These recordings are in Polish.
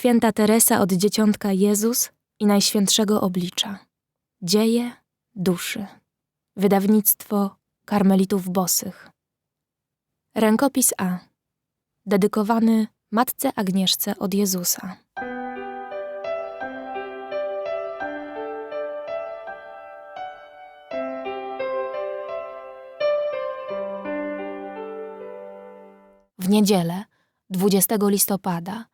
Święta Teresa od Dzieciątka Jezus i Najświętszego Oblicza. Dzieje duszy. Wydawnictwo Karmelitów Bosych. Rękopis A. Dedykowany Matce Agnieszce od Jezusa. W niedzielę, 20 listopada,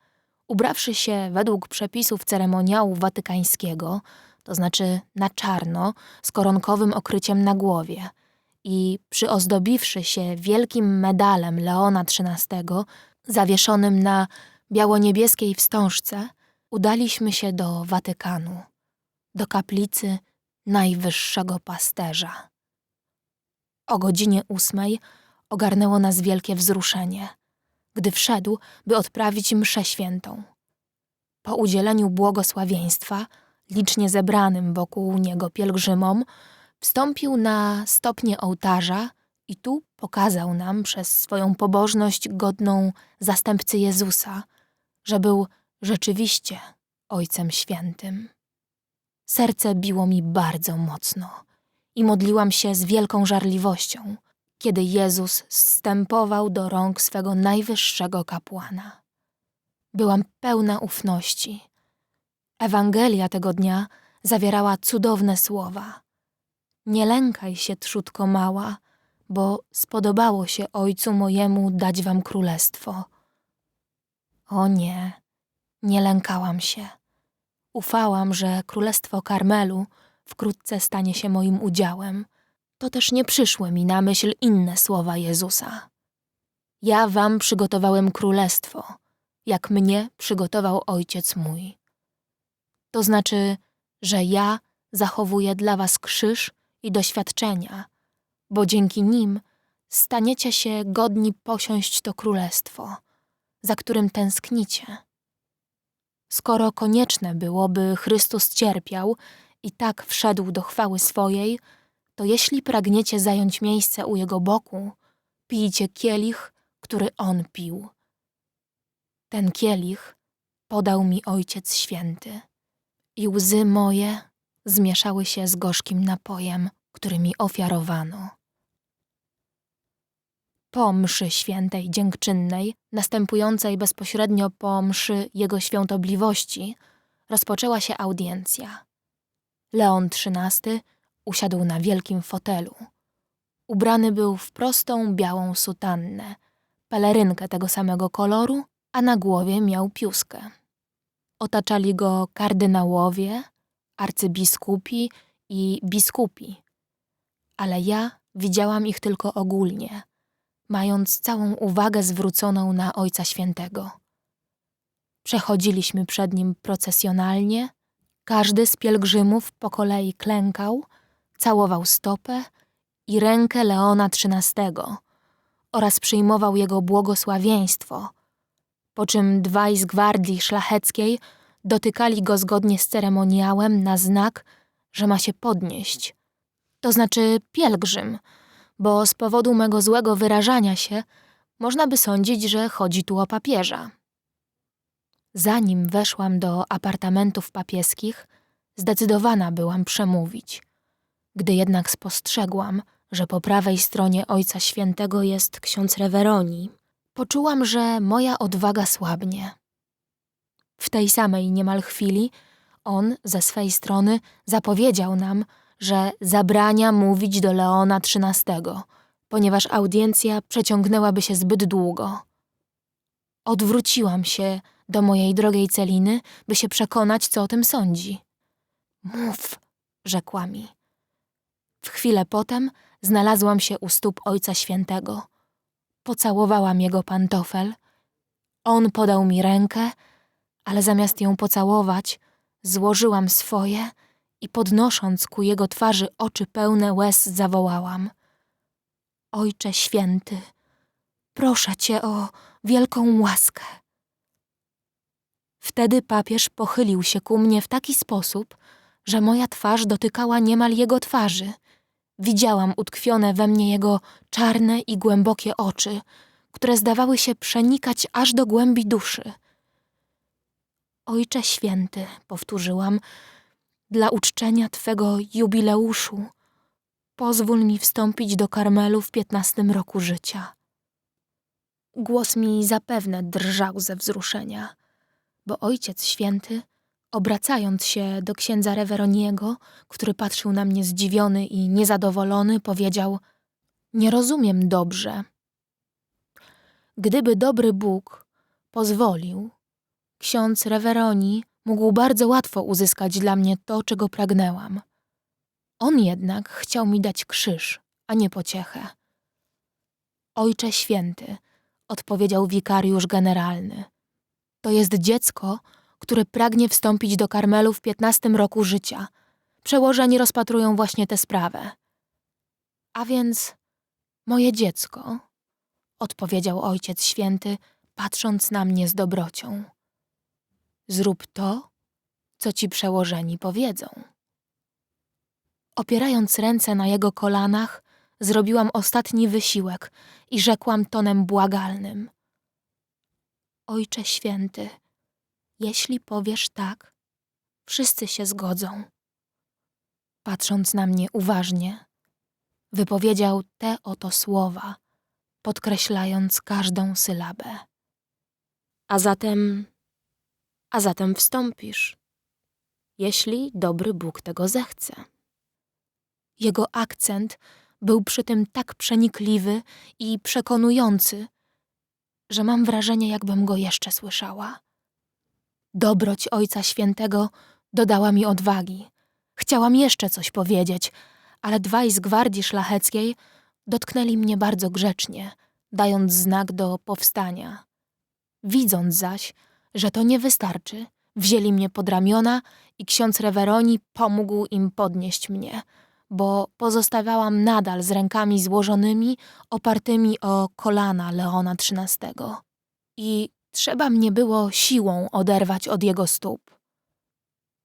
ubrawszy się według przepisów ceremoniału watykańskiego, to znaczy na czarno, z koronkowym okryciem na głowie i przyozdobiwszy się wielkim medalem Leona XIII, zawieszonym na biało-niebieskiej wstążce, udaliśmy się do Watykanu, do kaplicy najwyższego pasterza. O godzinie ósmej ogarnęło nas wielkie wzruszenie, gdy wszedł, by odprawić mszę świętą. Po udzieleniu błogosławieństwa, licznie zebranym wokół niego pielgrzymom, wstąpił na stopnie ołtarza i tu pokazał nam przez swoją pobożność godną zastępcy Jezusa, że był rzeczywiście Ojcem Świętym. Serce biło mi bardzo mocno i modliłam się z wielką żarliwością, kiedy Jezus zstępował do rąk swego najwyższego kapłana. Byłam pełna ufności. Ewangelia tego dnia zawierała cudowne słowa. Nie lękaj się, trzutko mała, bo spodobało się Ojcu mojemu dać wam królestwo. O nie, nie lękałam się. Ufałam, że królestwo Karmelu wkrótce stanie się moim udziałem – to też nie przyszły mi na myśl inne słowa Jezusa. Ja wam przygotowałem królestwo, jak mnie przygotował Ojciec mój. To znaczy, że ja zachowuję dla was krzyż i doświadczenia, bo dzięki nim staniecie się godni posiąść to królestwo, za którym tęsknicie. Skoro konieczne było, by Chrystus cierpiał i tak wszedł do chwały swojej, to jeśli pragniecie zająć miejsce u jego boku, pijcie kielich, który on pił. Ten kielich podał mi Ojciec Święty i łzy moje zmieszały się z gorzkim napojem, który mi ofiarowano. Po mszy świętej dziękczynnej, następującej bezpośrednio po mszy Jego Świątobliwości, rozpoczęła się audiencja. Leon XIII Usiadł na wielkim fotelu. Ubrany był w prostą, białą sutannę, pelerynkę tego samego koloru, a na głowie miał piuskę. Otaczali go kardynałowie, arcybiskupi i biskupi, ale ja widziałam ich tylko ogólnie, mając całą uwagę zwróconą na Ojca Świętego. Przechodziliśmy przed nim procesjonalnie, każdy z pielgrzymów po kolei klękał – całował stopę i rękę Leona XIII oraz przyjmował jego błogosławieństwo, po czym dwaj z gwardii szlacheckiej dotykali go zgodnie z ceremoniałem na znak, że ma się podnieść, to znaczy pielgrzym, bo z powodu mego złego wyrażania się można by sądzić, że chodzi tu o papieża. Zanim weszłam do apartamentów papieskich, zdecydowana byłam przemówić. Gdy jednak spostrzegłam, że po prawej stronie Ojca Świętego jest ksiądz Reweroni, poczułam, że moja odwaga słabnie. W tej samej niemal chwili on ze swej strony zapowiedział nam, że zabrania mówić do Leona XIII, ponieważ audiencja przeciągnęłaby się zbyt długo. Odwróciłam się do mojej drogiej Celiny, by się przekonać, co o tym sądzi. Mów, rzekła mi. W chwilę potem znalazłam się u stóp Ojca Świętego. Pocałowałam jego pantofel. On podał mi rękę, ale zamiast ją pocałować, złożyłam swoje i podnosząc ku jego twarzy oczy pełne łez zawołałam. Ojcze Święty, proszę Cię o wielką łaskę. Wtedy papież pochylił się ku mnie w taki sposób, że moja twarz dotykała niemal jego twarzy – Widziałam utkwione we mnie jego czarne i głębokie oczy, które zdawały się przenikać aż do głębi duszy. Ojcze święty, powtórzyłam, dla uczczenia Twego jubileuszu, pozwól mi wstąpić do Karmelu w piętnastym roku życia. Głos mi zapewne drżał ze wzruszenia, bo Ojciec Święty, obracając się do księdza Reweroniego, który patrzył na mnie zdziwiony i niezadowolony, powiedział: Nie rozumiem dobrze. Gdyby dobry Bóg pozwolił, ksiądz Reweroni mógł bardzo łatwo uzyskać dla mnie to, czego pragnęłam. On jednak chciał mi dać krzyż, a nie pociechę. Ojcze Święty, odpowiedział wikariusz generalny. To jest dziecko, które pragnie wstąpić do Karmelu w piętnastym roku życia. Przełożeni rozpatrują właśnie tę sprawę. A więc moje dziecko, odpowiedział Ojciec Święty, patrząc na mnie z dobrocią. Zrób to, co ci przełożeni powiedzą. Opierając ręce na jego kolanach, zrobiłam ostatni wysiłek i rzekłam tonem błagalnym: Ojcze święty, jeśli powiesz tak, wszyscy się zgodzą. Patrząc na mnie uważnie, wypowiedział te oto słowa, podkreślając każdą sylabę. A zatem, a zatem wstąpisz, jeśli dobry Bóg tego zechce. Jego akcent był przy tym tak przenikliwy i przekonujący, że mam wrażenie, jakbym go jeszcze słyszała. Dobroć Ojca Świętego dodała mi odwagi. Chciałam jeszcze coś powiedzieć, ale dwaj z gwardii szlacheckiej dotknęli mnie bardzo grzecznie, dając znak do powstania. Widząc zaś, że to nie wystarczy, wzięli mnie pod ramiona i ksiądz Reweroni pomógł im podnieść mnie, bo pozostawiałam nadal z rękami złożonymi, opartymi o kolana Leona XIII. I trzeba mnie było siłą oderwać od jego stóp.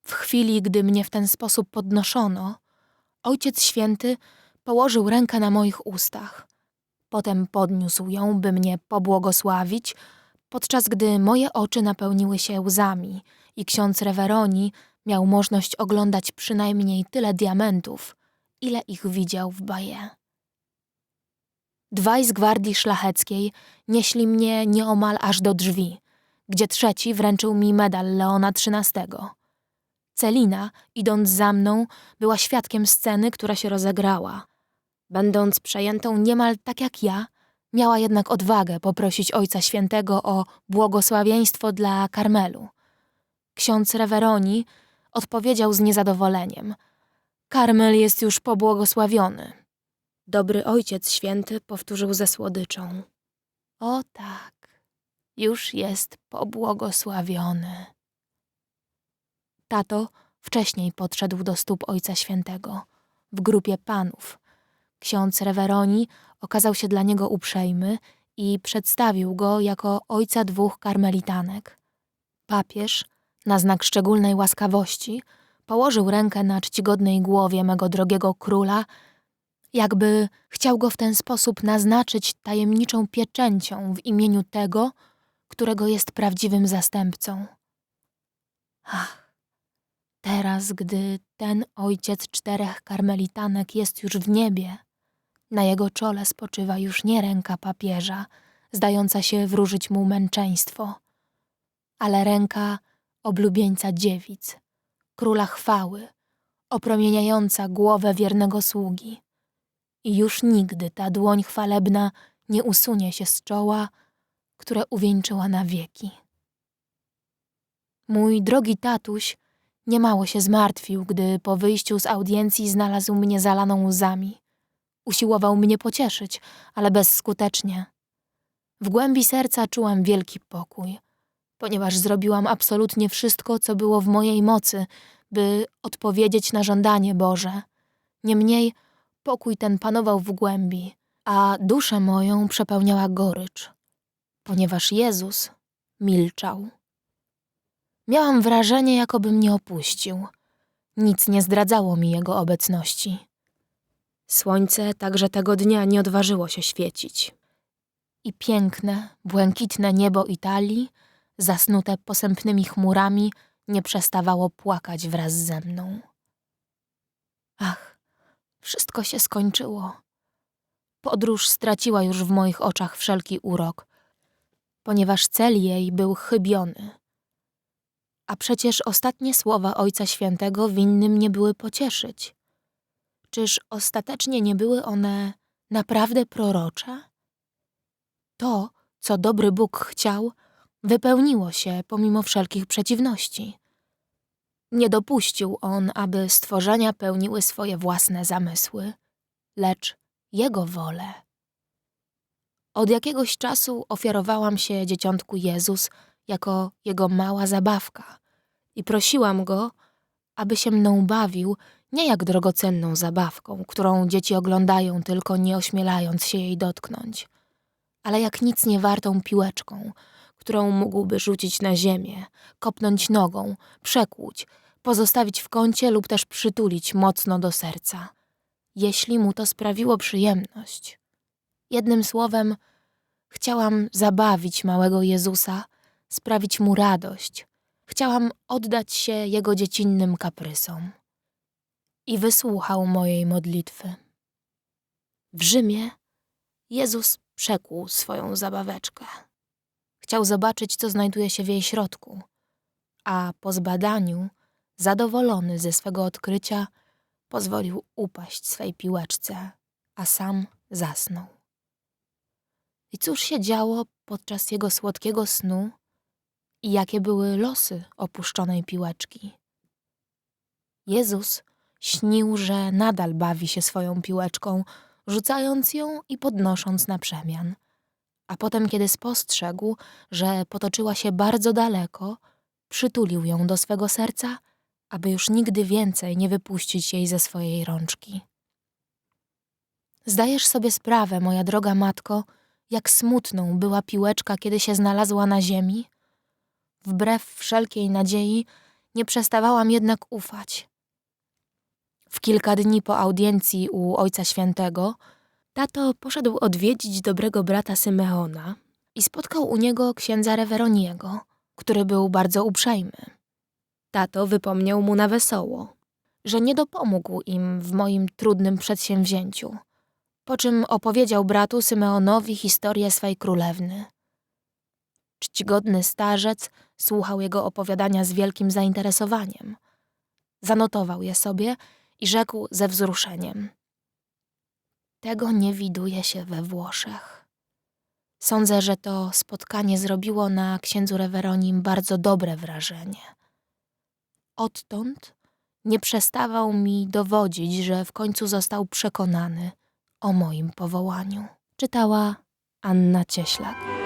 W chwili, gdy mnie w ten sposób podnoszono, Ojciec Święty położył rękę na moich ustach. Potem podniósł ją, by mnie pobłogosławić, podczas gdy moje oczy napełniły się łzami i ksiądz Reweroni miał możliwość oglądać przynajmniej tyle diamentów, ile ich widział w Baje. Dwaj z gwardii szlacheckiej nieśli mnie nieomal aż do drzwi, gdzie trzeci wręczył mi medal Leona XIII. Celina, idąc za mną, była świadkiem sceny, która się rozegrała. Będąc przejętą niemal tak jak ja, miała jednak odwagę poprosić Ojca Świętego o błogosławieństwo dla Karmelu. Ksiądz Reweroni odpowiedział z niezadowoleniem. Karmel jest już pobłogosławiony. Dobry Ojciec Święty powtórzył ze słodyczą. O tak, już jest pobłogosławiony. Tato wcześniej podszedł do stóp Ojca Świętego, w grupie panów. Ksiądz Reweroni okazał się dla niego uprzejmy i przedstawił go jako ojca dwóch karmelitanek. Papież, na znak szczególnej łaskawości, położył rękę na czcigodnej głowie mego drogiego króla, jakby chciał go w ten sposób naznaczyć tajemniczą pieczęcią w imieniu tego, którego jest prawdziwym zastępcą. Ach, teraz, gdy ten ojciec czterech karmelitanek jest już w niebie, na jego czole spoczywa już nie ręka papieża, zdająca się wróżyć mu męczeństwo, ale ręka oblubieńca dziewic, króla chwały, opromieniająca głowę wiernego sługi. I już nigdy ta dłoń chwalebna nie usunie się z czoła, które uwieńczyła na wieki. Mój drogi tatuś niemało się zmartwił, gdy po wyjściu z audiencji znalazł mnie zalaną łzami. Usiłował mnie pocieszyć, ale bezskutecznie. W głębi serca czułam wielki pokój, ponieważ zrobiłam absolutnie wszystko, co było w mojej mocy, by odpowiedzieć na żądanie Boże. Niemniej pokój ten panował w głębi, a duszę moją przepełniała gorycz, ponieważ Jezus milczał. Miałam wrażenie, jakoby mnie opuścił. Nic nie zdradzało mi jego obecności. Słońce także tego dnia nie odważyło się świecić. I piękne, błękitne niebo Italii zasnute posępnymi chmurami, nie przestawało płakać wraz ze mną. Wszystko się skończyło. Podróż straciła już w moich oczach wszelki urok, ponieważ cel jej był chybiony. A przecież ostatnie słowa Ojca Świętego winny mnie były pocieszyć. Czyż ostatecznie nie były one naprawdę prorocze? To, co dobry Bóg chciał, wypełniło się pomimo wszelkich przeciwności. Nie dopuścił On, aby stworzenia pełniły swoje własne zamysły, lecz Jego wolę. Od jakiegoś czasu ofiarowałam się dzieciątku Jezus jako Jego mała zabawka i prosiłam Go, aby się mną bawił nie jak drogocenną zabawką, którą dzieci oglądają tylko nie ośmielając się jej dotknąć, ale jak nic nie wartą piłeczką, którą mógłby rzucić na ziemię, kopnąć nogą, przekłuć, pozostawić w kącie lub też przytulić mocno do serca, jeśli mu to sprawiło przyjemność. Jednym słowem, chciałam zabawić małego Jezusa, sprawić mu radość. Chciałam oddać się jego dziecinnym kaprysom. I wysłuchał mojej modlitwy. W Rzymie Jezus przekłuł swoją zabaweczkę. Chciał zobaczyć, co znajduje się w jej środku, a po zbadaniu, zadowolony ze swego odkrycia, pozwolił upaść swej piłeczce, a sam zasnął. I cóż się działo podczas jego słodkiego snu i jakie były losy opuszczonej piłeczki? Jezus śnił, że nadal bawi się swoją piłeczką, rzucając ją i podnosząc na przemian. A potem, kiedy spostrzegł, że potoczyła się bardzo daleko, przytulił ją do swego serca, aby już nigdy więcej nie wypuścić jej ze swojej rączki. Zdajesz sobie sprawę, moja droga matko, jak smutną była piłeczka, kiedy się znalazła na ziemi? Wbrew wszelkiej nadziei, nie przestawałam jednak ufać. W kilka dni po audiencji u Ojca Świętego, tato poszedł odwiedzić dobrego brata Symeona i spotkał u niego księdza Reweroniego, który był bardzo uprzejmy. Tato wypomniał mu na wesoło, że nie dopomógł im w moim trudnym przedsięwzięciu, po czym opowiedział bratu Symeonowi historię swej królewny. Czcigodny starzec słuchał jego opowiadania z wielkim zainteresowaniem. Zanotował je sobie i rzekł ze wzruszeniem. Tego nie widuje się we Włoszech. Sądzę, że to spotkanie zrobiło na księdzu Reweronim bardzo dobre wrażenie. Odtąd nie przestawał mi dowodzić, że w końcu został przekonany o moim powołaniu. Czytała Anna Cieślak.